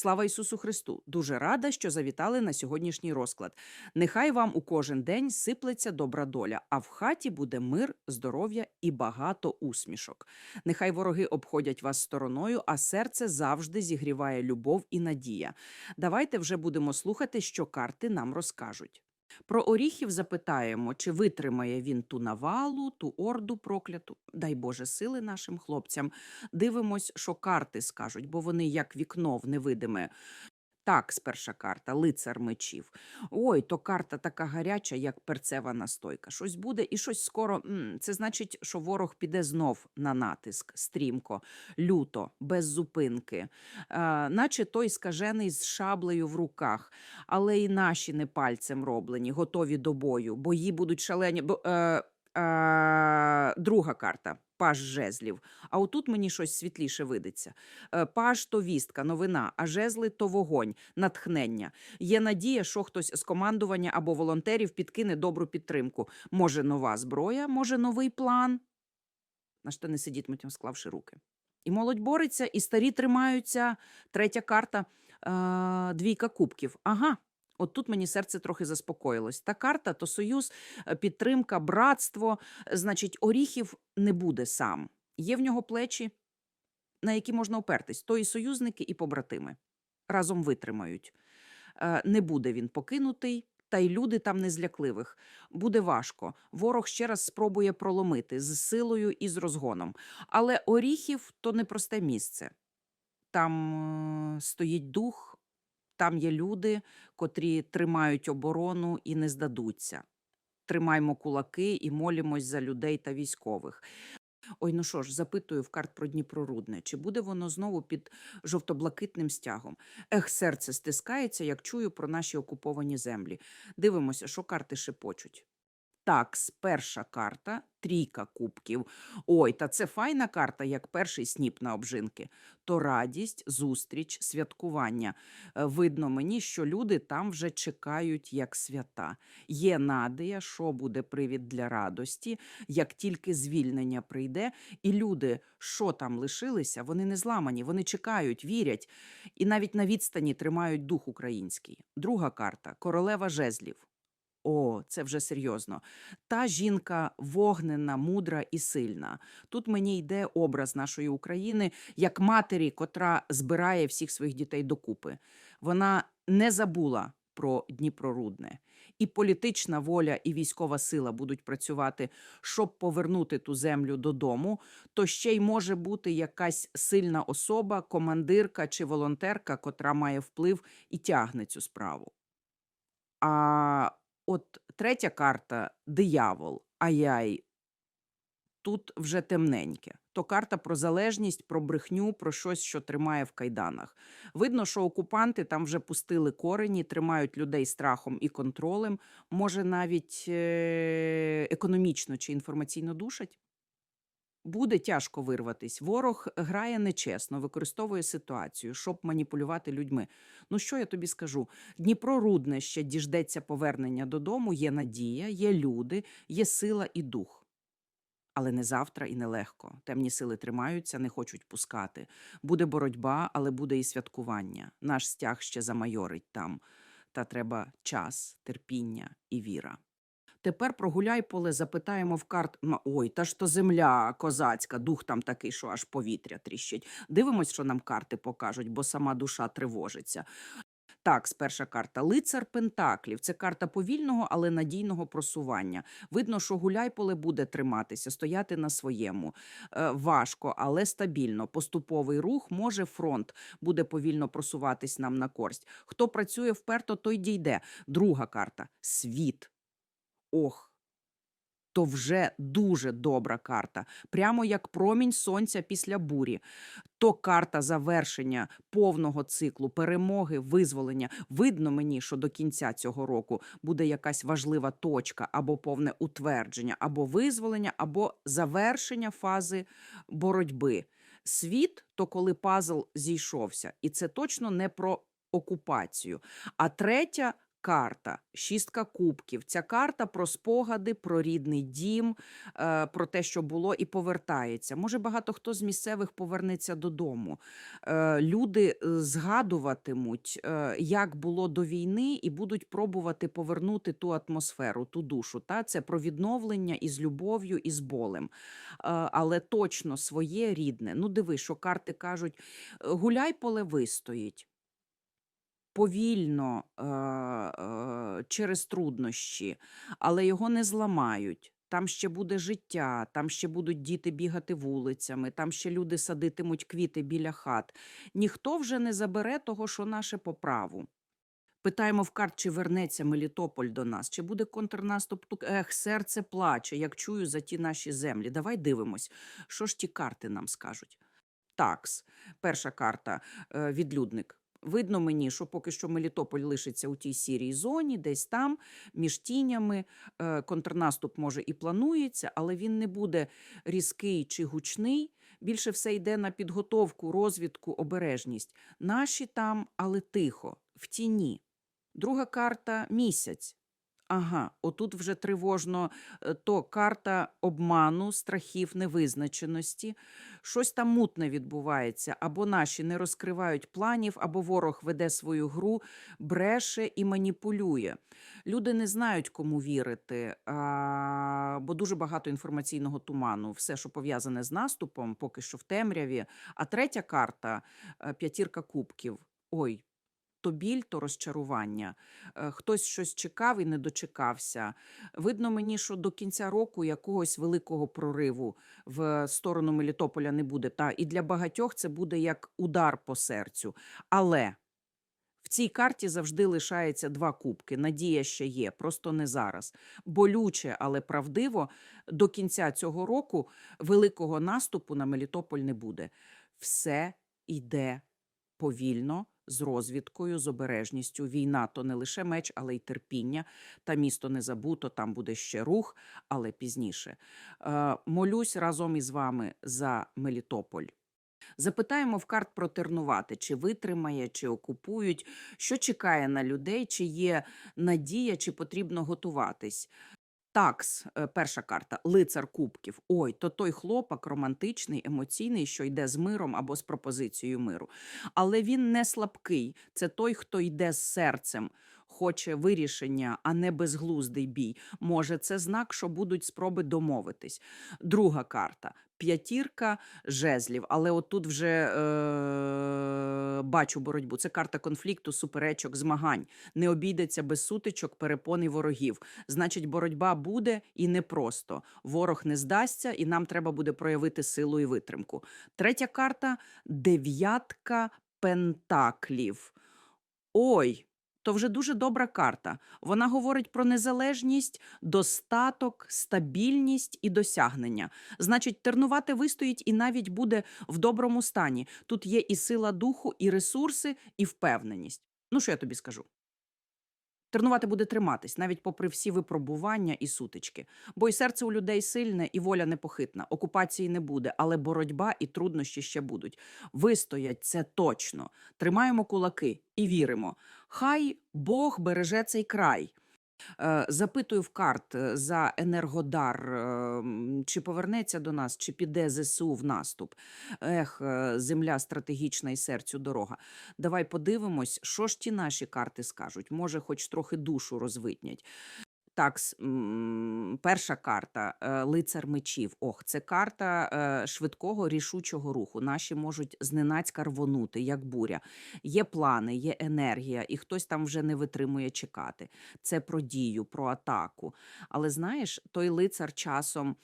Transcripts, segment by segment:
Слава Ісусу Христу! Дуже рада, що завітали на сьогоднішній розклад. Нехай вам у кожен день сиплеться добра доля, а в хаті буде мир, здоров'я і багато усмішок. Нехай вороги обходять вас стороною, а серце завжди зігріває любов і надія. Давайте вже будемо слухати, що карти нам розкажуть. Про оріхів запитаємо, чи витримає він ту навалу, ту орду прокляту. Дай Боже сили нашим хлопцям. Дивимось, що карти скажуть, бо вони як вікно в невидиме. Так, сперша карта, лицар мечів. Ой, то карта така гаряча, як перцева настойка. Щось буде і щось скоро. Це значить, що ворог піде знов на натиск, стрімко, люто, без зупинки, а, наче той скажений з шаблею в руках, але і наші не пальцем роблені, готові до бою. Бої будуть шалені. Бо, е, е, друга карта. Паж жезлів. А отут мені щось світліше видиться. Е, Паж то вістка, новина, а жезли то вогонь, натхнення. Є надія, що хтось з командування або волонтерів підкине добру підтримку. Може, нова зброя, може, новий план. На що не сидітимуть, склавши руки. І молодь бореться, і старі тримаються. Третя карта двійка кубків. Ага. От тут мені серце трохи заспокоїлось. Та карта то союз, е, підтримка, братство. Значить, оріхів не буде сам. Є в нього плечі, на які можна опертись. То і союзники, і побратими. Разом витримають. Е, Не буде він покинутий, та й люди там не злякливих. Буде важко. Ворог ще раз спробує проломити з силою і з розгоном. Але оріхів то непросте місце. Там е, стоїть дух, там є люди, котрі тримають оборону і не здадуться. Тримаймо кулаки і молімось за людей та військових. Ой, ну що ж, запитую в карт про Дніпрорудне, чи буде воно знову під жовто-блакитним стягом? Ех, серце стискається, як чую про наші окуповані землі. Дивимося, що карти шепочуть. Так, перша карта трійка кубків. Ой, та це файна карта, як перший сніп на обжинки. То радість, зустріч, святкування. Е, Видно мені, що люди там вже чекають як свята. Є надія, що буде привід для радості, як тільки звільнення прийде, і люди, що там лишилися, вони не зламані, вони чекають, вірять і навіть на відстані тримають дух український. Друга карта королева жезлів. О, це вже серйозно. Та жінка вогнена, мудра і сильна. Тут мені йде образ нашої України як матері, котра збирає всіх своїх дітей докупи. Вона не забула про Дніпрорудне. І політична воля, і військова сила будуть працювати, щоб повернути ту землю додому. То ще й може бути якась сильна особа, командирка чи волонтерка, котра має вплив і тягне цю справу. А от третя карта диявол. Ай-яй. Тут вже темненьке. То карта про залежність, про брехню, про щось, що тримає в кайданах. Видно, що окупанти там вже пустили корені, тримають людей страхом і контролем, може, навіть е- економічно чи інформаційно душать. Буде тяжко вирватись. Ворог грає нечесно, використовує ситуацію, щоб маніпулювати людьми. Ну що я тобі скажу? Дніпро Рудне ще діждеться повернення додому. Є надія, є люди, є сила і дух. Але не завтра і не легко. Темні сили тримаються, не хочуть пускати. Буде боротьба, але буде і святкування. Наш стяг ще замайорить там. Та треба час, терпіння і віра. Тепер прогуляй поле, запитаємо в карт. Ой, та ж то земля козацька, дух там такий, що аж повітря тріщить. Дивимось, що нам карти покажуть, бо сама душа тривожиться. Так, сперша карта лицар Пентаклів. Це карта повільного, але надійного просування. Видно, що гуляйполе буде триматися, стояти на своєму. Е, важко, але стабільно. Поступовий рух може фронт буде повільно просуватись нам на користь. Хто працює вперто, той дійде. Друга карта світ. Ох. То вже дуже добра карта, прямо як промінь сонця після бурі. То карта завершення повного циклу, перемоги, визволення. Видно мені, що до кінця цього року буде якась важлива точка або повне утвердження, або визволення, або завершення фази боротьби. Світ то коли пазл зійшовся, і це точно не про окупацію. А третя карта, шістка кубків. Ця карта про спогади, про рідний дім, е, про те, що було, і повертається. Може, багато хто з місцевих повернеться додому. Е, Люди е, згадуватимуть, як було до війни, і будуть пробувати повернути ту атмосферу, ту душу. Та? Це про відновлення із любов'ю, і з болем. Але точно своє рідне. Ну, диви, що карти кажуть: «Е, гуляй поле вистоїть повільно е, е, через труднощі, але його не зламають. Там ще буде життя, там ще будуть діти бігати вулицями, там ще люди садитимуть квіти біля хат. Ніхто вже не забере того, що наше по праву. Питаємо в карт, чи вернеться Мелітополь до нас, чи буде контрнаступ. Тук- Ех, серце плаче, як чую за ті наші землі. Давай дивимось, що ж ті карти нам скажуть. Такс, перша карта е, відлюдник. Видно мені, що поки що Мелітополь лишиться у тій сірій зоні, десь там, між тінями. Е, Контрнаступ може і планується, але він не буде різкий чи гучний. Більше все йде на підготовку, розвідку, обережність. Наші там, але тихо, в тіні. Друга карта місяць. Ага, отут вже тривожно е, то карта обману, страхів, невизначеності. Щось там мутне відбувається, або наші не розкривають планів, або ворог веде свою гру, бреше і маніпулює. Люди не знають, кому вірити, а, бо дуже багато інформаційного туману. Все, що пов'язане з наступом, поки що в темряві. А третя карта е, п'ятірка кубків. Ой. То біль, то розчарування. Е, Хтось щось чекав і не дочекався. Видно мені, що до кінця року якогось великого прориву в сторону Мелітополя не буде. Та і для багатьох це буде як удар по серцю. Але в цій карті завжди лишається два кубки. Надія ще є, просто не зараз. Болюче, але правдиво, до кінця цього року великого наступу на Мелітополь не буде. Все йде повільно, з розвідкою, з обережністю. Війна то не лише меч, але й терпіння. Та місто не забуто, там буде ще рух, але пізніше. Е, молюсь разом із вами за Мелітополь. Запитаємо в карт про Тернувати, чи витримає, чи окупують, що чекає на людей, чи є надія, чи потрібно готуватись. Такс, е, перша карта, лицар кубків. Ой, то той хлопак романтичний, емоційний, що йде з миром або з пропозицією миру. Але він не слабкий. Це той, хто йде з серцем, хоче вирішення, а не безглуздий бій. Може, це знак, що будуть спроби домовитись. Друга карта. П'ятірка жезлів, але отут вже е- бачу боротьбу. Це карта конфлікту, суперечок, змагань. Не обійдеться без сутичок, перепон і ворогів. Значить, боротьба буде і непросто. Ворог не здасться, і нам треба буде проявити силу і витримку. Третя карта дев'ятка пентаклів. Ой, то вже дуже добра карта. Вона говорить про незалежність, достаток, стабільність і досягнення. Значить, тернувати вистоїть і навіть буде в доброму стані. Тут є і сила духу, і ресурси, і впевненість. Ну, що я тобі скажу? Тернувати буде триматись, навіть попри всі випробування і сутички. Бо і серце у людей сильне, і воля непохитна. Окупації не буде, але боротьба і труднощі ще будуть. Вистоять це точно. Тримаємо кулаки і віримо. Хай Бог береже цей край. Е, Запитую в карт е, за енергодар, е, чи повернеться до нас, чи піде ЗСУ в наступ. Ех, земля стратегічна і серцю дорога. Давай подивимось, що ж ті наші карти скажуть. Може, хоч трохи душу розвитнять. Так, перша карта е, лицар мечів. Ох, це карта е, швидкого рішучого руху. Наші можуть зненацька рвонути, як буря. Є плани, є енергія, і хтось там вже не витримує чекати. Це про дію, про атаку. Але знаєш, той лицар часом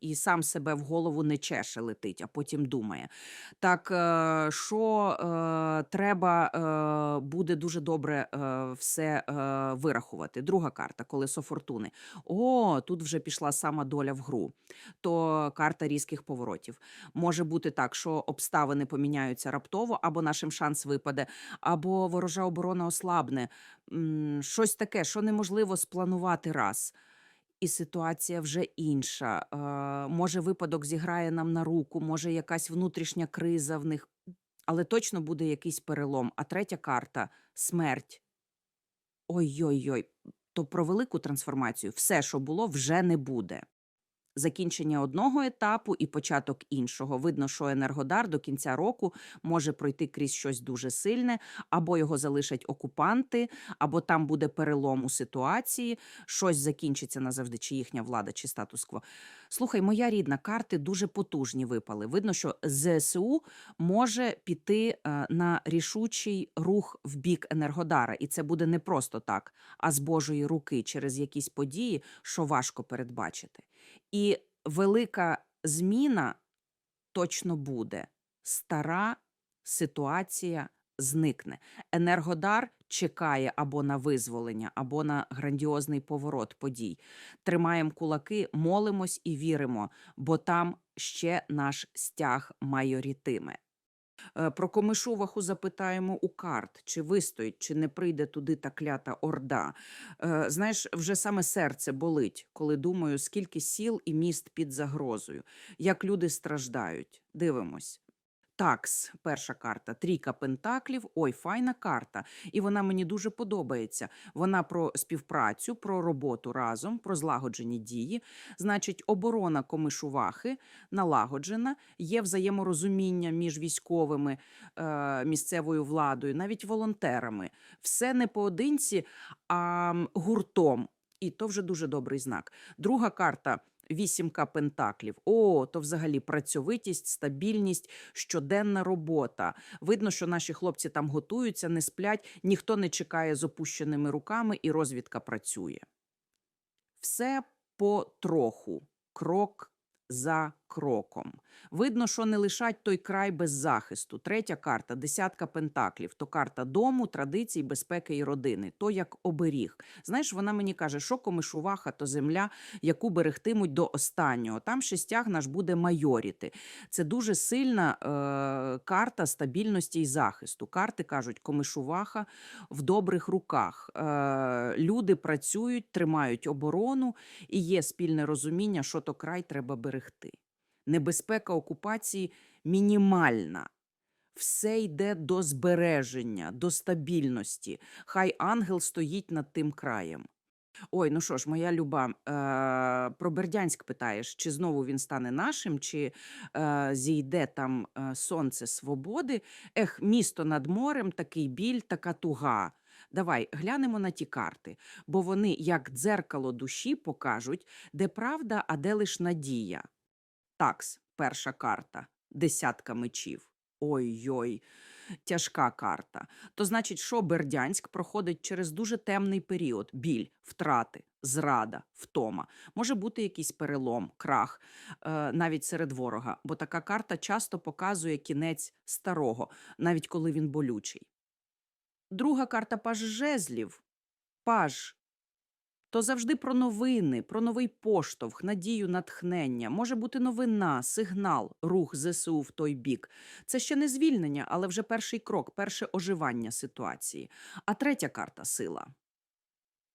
і сам себе в голову не чеше летить, а потім думає. Так, е, що е, треба е, буде дуже добре все вирахувати. Друга карта колесо фортуни. О, тут вже пішла сама доля в гру. То карта різких поворотів. Може бути так, що обставини поміняються раптово, або нашим шанс випаде, або ворожа оборона ослабне. Щось таке, що неможливо спланувати раз. І ситуація вже інша. Е, може, випадок зіграє нам на руку, може, якась внутрішня криза в них, але точно буде якийсь перелом. А третя карта смерть. Ой-ой-ой, то про велику трансформацію все, що було, вже не буде. Закінчення одного етапу і початок іншого. Видно, що Енергодар до кінця року може пройти крізь щось дуже сильне, або його залишать окупанти, або там буде перелом у ситуації, щось закінчиться назавжди, чи їхня влада, чи статус-кво. Слухай, моя рідна, карти дуже потужні випали. Видно, що ЗСУ може піти е, на рішучий рух в бік Енергодара, і це буде не просто так, а з Божої руки через якісь події, що важко передбачити. І велика зміна точно буде. Стара ситуація зникне. Енергодар чекає або на визволення, або на грандіозний поворот подій. Тримаємо кулаки, молимось і віримо, бо там ще наш стяг майорітиме. Е, Про Комишуваху запитаємо у карт, чи вистоїть, чи не прийде туди та клята орда. Е, Знаєш, вже саме серце болить, коли думаю, скільки сіл і міст під загрозою, як люди страждають. Дивимось. Такс, перша карта, трійка пентаклів. Ой, файна карта. І вона мені дуже подобається. Вона про співпрацю, про роботу разом, про злагоджені дії. Значить, оборона комишувахи налагоджена, є взаєморозуміння між військовими, е, місцевою владою, навіть волонтерами. Все не поодинці, а гуртом. І то вже дуже добрий знак. Друга карта. Вісімка пентаклів. О, то взагалі працьовитість, стабільність, щоденна робота. Видно, що наші хлопці там готуються, не сплять, ніхто не чекає з опущеними руками, і розвідка працює. Все потроху, крок за кроком. Видно, що не лишать той край без захисту. Третя карта десятка пентаклів. То карта дому, традицій, безпеки і родини. То як оберіг. Знаєш, вона мені каже, що комишуваха, то земля, яку берегтимуть до останнього. Там шестяг наш буде майоріти. Це дуже сильна е, карта стабільності і захисту. Карти кажуть, комишуваха в добрих руках. Е, люди працюють, тримають оборону, і є спільне розуміння, що то край треба берегти. Небезпека окупації мінімальна. Все йде до збереження, до стабільності. Хай ангел стоїть над тим краєм. Ой, ну що ж, моя люба, е, про Бердянськ питаєш, чи знову він стане нашим, чи е, зійде там е, сонце свободи? Ех, місто над морем, такий біль, така туга. Давай глянемо на ті карти, бо вони, як дзеркало душі, покажуть, де правда, а де лиш надія. Такс, перша карта, десятка мечів. Ой-ой, тяжка карта. То значить, що Бердянськ проходить через дуже темний період: біль, втрати, зрада, втома. Може бути якийсь перелом, крах е, навіть серед ворога, бо така карта часто показує кінець старого, навіть коли він болючий. Друга карта паж жезлів. Паж. То завжди про новини, про новий поштовх, надію, натхнення. Може бути новина, сигнал, рух ЗСУ в той бік. Це ще не звільнення, але вже перший крок, перше оживання ситуації. А третя карта сила.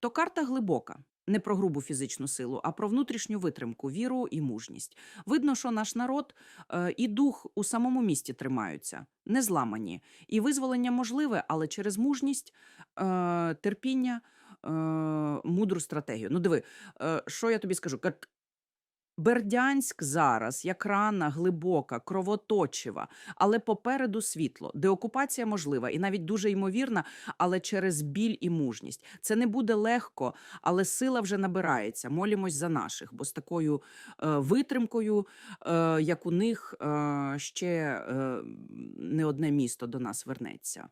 То карта глибока. Не про грубу фізичну силу, а про внутрішню витримку, віру і мужність. Видно, що наш народ е, і дух у самому місті тримаються, не зламані. І визволення можливе, але через мужність, е, терпіння, е, мудру стратегію. Ну, диви, е, що я тобі скажу? Бердянськ зараз як рана глибока, кровоточива, але попереду світло, деокупація можлива і навіть дуже ймовірна, але через біль і мужність. Це не буде легко, але сила вже набирається. Молімось за наших, бо з такою е, витримкою, е, як у них, е, ще е, не одне місто до нас вернеться.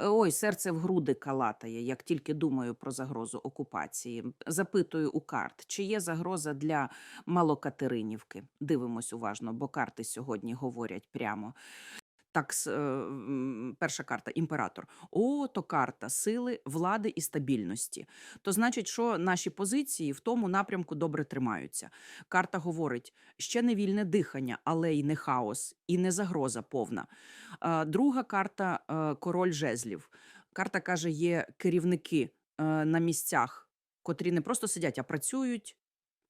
Е, Ой, серце в груди калатає, як тільки думаю про загрозу окупації. Запитую у карт, чи є загроза для Малокатеринівки. Дивимось уважно, бо карти сьогодні говорять прямо. Так, м, перша карта імператор. О, то карта сили, влади і стабільності. То значить, що наші позиції в тому напрямку добре тримаються. Карта говорить: ще не вільне дихання, але й не хаос, і не загроза повна. Друга карта е, король жезлів. Карта каже: є керівники е, на місцях, котрі не просто сидять, а працюють.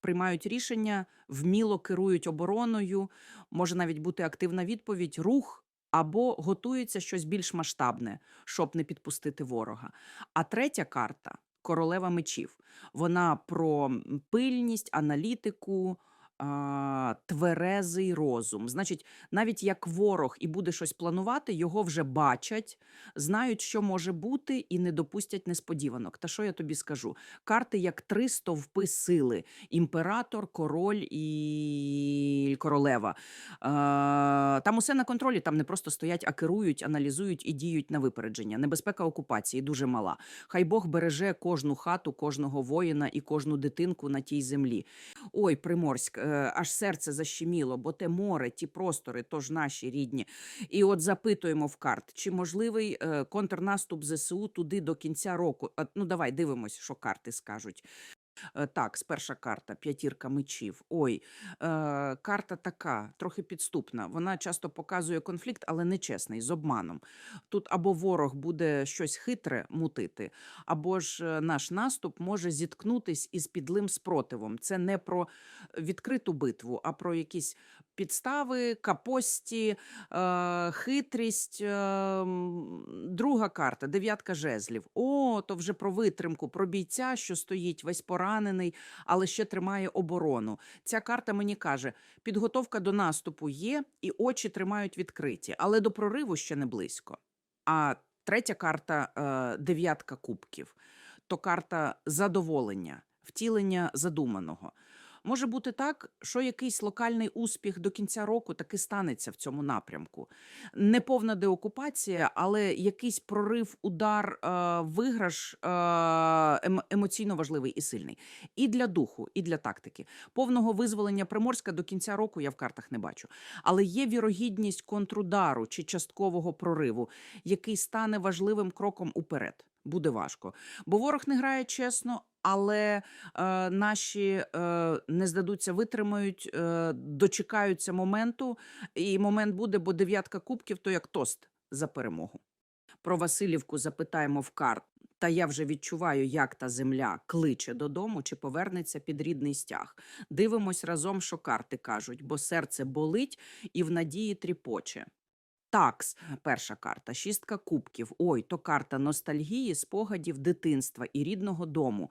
Приймають рішення, вміло керують обороною, може навіть бути активна відповідь, рух або готується щось більш масштабне, щоб не підпустити ворога. А третя карта королева мечів. Вона про пильність, аналітику. А, Тверезий розум. Значить, навіть як ворог і буде щось планувати, його вже бачать, знають, що може бути, і не допустять несподіванок. Та що я тобі скажу? Карти як три стовпи сили: імператор, король і королева. Е, Там усе на контролі, там не просто стоять, а керують, аналізують і діють на випередження. Небезпека окупації дуже мала. Хай Бог береже кожну хату, кожного воїна і кожну дитинку на тій землі. Ой, Приморськ, аж серце защеміло, бо те море, ті простори, тож наші рідні. І от запитуємо в карт, чи можливий е, контрнаступ ЗСУ туди до кінця року. Е, Ну, давай дивимось, що карти скажуть. Е, Так, сперша карта п'ятірка мечів. Ой, е, карта така, трохи підступна. Вона часто показує конфлікт, але нечесний, з обманом. Тут або ворог буде щось хитре мутити, або ж е, наш наступ може зіткнутись із підлим спротивом. Це не про відкриту битву, а про якісь підстави, капості, е, хитрість. Е, друга карта дев'ятка жезлів. О, то вже про витримку, про бійця, що стоїть весь поранений, але ще тримає оборону. Ця карта мені каже: підготовка до наступу є, і очі тримають відкриті, але до прориву ще не близько. А третя карта е, дев'ятка кубків то карта задоволення, втілення задуманого. Може бути так, що якийсь локальний успіх до кінця року таки станеться в цьому напрямку. Не повна деокупація, але якийсь прорив, удар, е, виграш е, ем- емоційно важливий і сильний. І для духу, і для тактики. Повного визволення Приморська до кінця року я в картах не бачу. Але є вірогідність контрудару чи часткового прориву, який стане важливим кроком уперед. Буде важко, бо ворог не грає чесно, але е, наші е, не здадуться, витримають, е, дочекаються моменту, і момент буде, бо дев'ятка кубків то як тост за перемогу. Про Васильівку запитаємо в карт. Та я вже відчуваю, як та земля кличе додому чи повернеться під рідний стяг. Дивимось разом, що карти кажуть, бо серце болить і в надії тріпоче. Такс, перша карта, шістка кубків. Ой, то карта ностальгії, спогадів дитинства і рідного дому.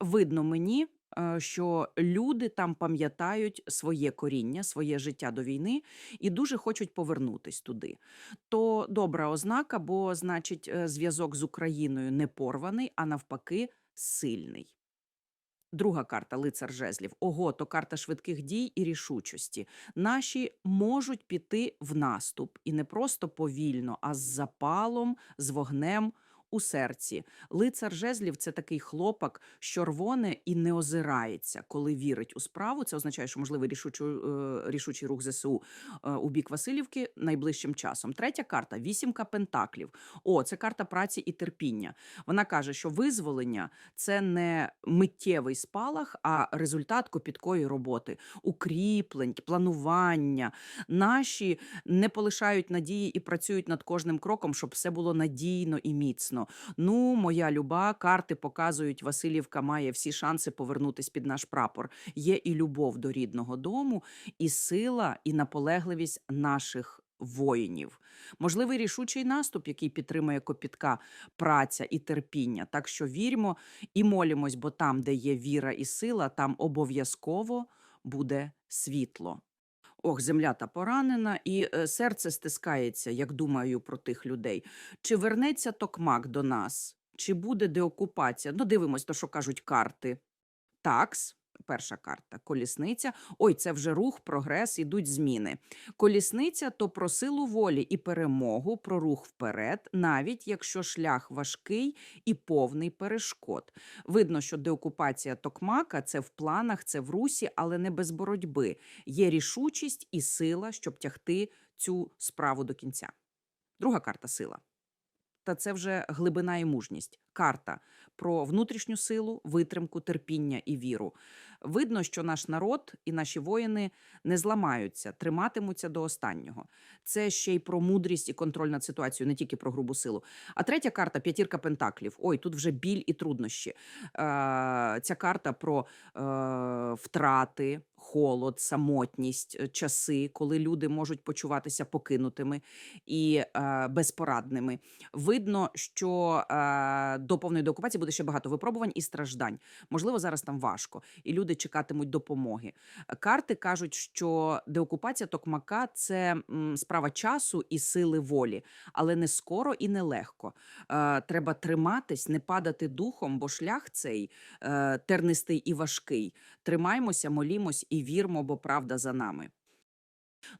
Видно мені, е, що люди там пам'ятають своє коріння, своє життя до війни і дуже хочуть повернутись туди. То добра ознака, бо значить, е, зв'язок з Україною не порваний, а навпаки, сильний. Друга карта лицар жезлів. Ого, то карта швидких дій і рішучості. Наші можуть піти в наступ і не просто повільно, а з запалом, з вогнем у серці. Лицар жезлів це такий хлопак, що рвоне і не озирається, коли вірить у справу. Це означає, що можливий рішучий, е, рішучий рух ЗСУ е, у бік Васильівки найближчим часом. Третя карта вісімка пентаклів. О, це карта праці і терпіння. Вона каже, що визволення це не миттєвий спалах, а результат копіткої роботи, укріплень, планування. Наші не полишають надії і працюють над кожним кроком, щоб все було надійно і міцно. Ну, моя люба, карти показують, Васильівка має всі шанси повернутись під наш прапор. Є і любов до рідного дому, і сила, і наполегливість наших. Воїнів можливий рішучий наступ, який підтримує копітка, праця і терпіння. Так що віримо і молимось, бо там, де є віра і сила, там обов'язково буде світло. Ох, земля та поранена, і е, серце стискається, як думаю про тих людей. Чи вернеться токмак до нас? Чи буде деокупація? Ну, дивимось, то що кажуть карти. Такс. Перша карта колісниця. Ой, це вже рух, прогрес, ідуть зміни. Колісниця то про силу волі і перемогу, про рух вперед, навіть якщо шлях важкий і повний перешкод. Видно, що деокупація Токмака це в планах, це в русі, але не без боротьби. Є рішучість і сила, щоб тягти цю справу до кінця. Друга карта сила. Та це вже глибина і мужність. карта про внутрішню силу, витримку, терпіння і віру. Видно, що наш народ і наші воїни не зламаються, триматимуться до останнього. Це ще й про мудрість і контроль над ситуацією, не тільки про грубу силу. А третя карта п'ятірка пентаклів. Ой, тут вже біль і труднощі. Е, ця карта про е, втрати, холод, самотність, е, часи, коли люди можуть почуватися покинутими і е, безпорадними. Видно, що е, до повної деокупації буде ще багато випробувань і страждань. Можливо, зараз там важко, і люди чекатимуть допомоги. Карти кажуть, що деокупація Токмака це справа часу і сили волі, але не скоро і не легко. Е, треба триматись, не падати духом, бо шлях цей е, тернистий і важкий. Тримаймося, молімось і вірмо, бо правда за нами.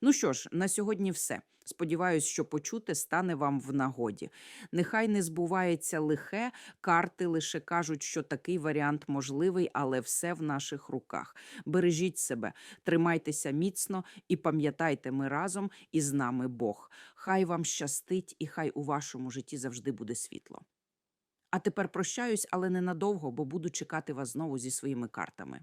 Ну що ж, на сьогодні все. Сподіваюсь, що почути стане вам в нагоді. Нехай не збувається лихе, карти лише кажуть, що такий варіант можливий, але все в наших руках. Бережіть себе, тримайтеся міцно і пам'ятайте, ми разом і з нами Бог. Хай вам щастить і хай у вашому житті завжди буде світло. А тепер прощаюсь, але ненадовго, бо буду чекати вас знову зі своїми картами.